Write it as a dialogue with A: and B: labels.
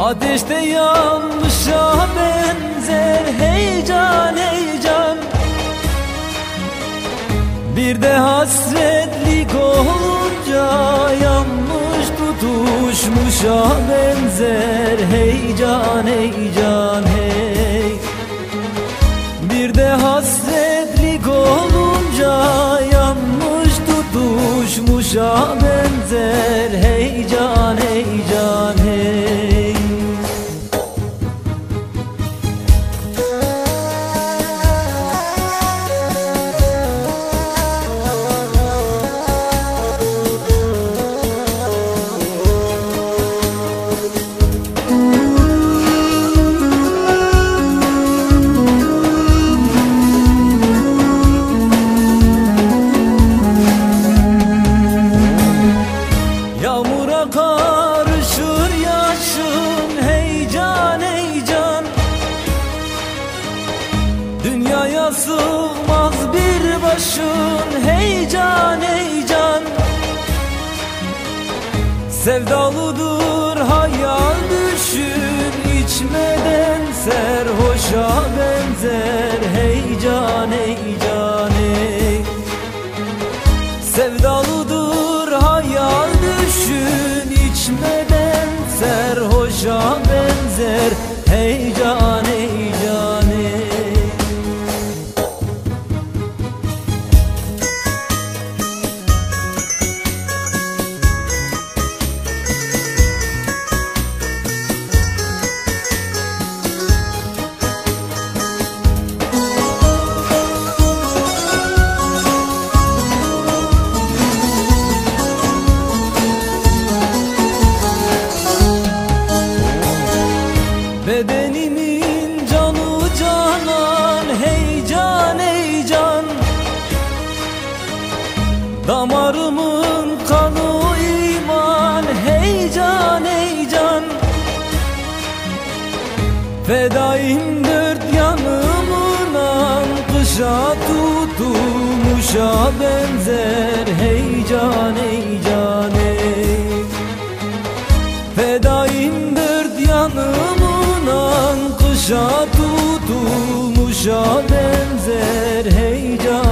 A: Ateşte yanmışa benzer heyecan heyecan. Bir de hasretlik olunca yanmış tutuşmuşa benzer heyecan heyecan hey. Bir de hasretlik olunca yanmış tutuşmuşa benzer başın heyecan heyecan Sevdalıdır hayal düşün içmeden serhoşa benzer heyecan heyecan hey. Sevdalıdır Bedenimin canı canan heyecan heyecan Damarımın kanı iman heyecan heyecan Fedaim dört yanımdan kışa tutulmuşa benzer. Heyecan heyecan hey. Mahdumuşa benzer heyecan.